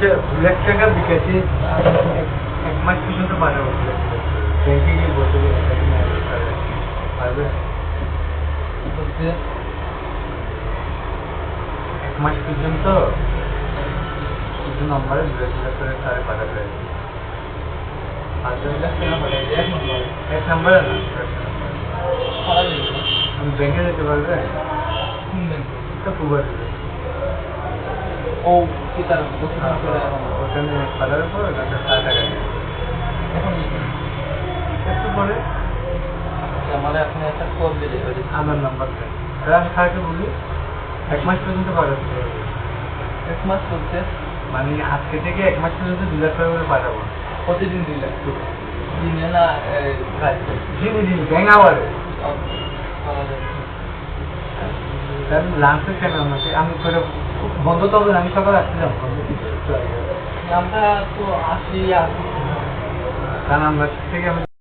হচ্ছে দু লাখ টাকা বিকাশে এক- মাস পর্যন্ত পাঠাবো ব্যাংকে গিয়ে বসে পারবে? এক মাস পর্যন্ত কিছু নম্বরে দু লাখ টাকা করে তারে পাঠাবে। পাঁচশো দুই লাখ টাকা পাঠাই এক নম্বর। এক নম্বরে না ব্যাংকে যেতে পারবে? তো পুবার দেবে ও সীতারাম দক্ষিণ ওখানে পাঠানোর পর ওখানে ষাট টাকা এখন একটু পরে। আমার এখন একটা কল দিলে আমার নাম্বার আমি স্যারকে বলি এক মাস পর্যন্ত পাঠাতে এক মাস চলছে? মানে আজকে থেকে এক মাস পর্যন্ত দু লাখ টাকা করে পাঠাবো। প্রতিদিন দুই লাখ দিনে না দিন দিন লাঞ্চের কেন আমাকে আমি করে বন্ধ তো হবে আমি সকালে আসতে যাব? আমরা তো আসি আসি কারণ আমরা থেকে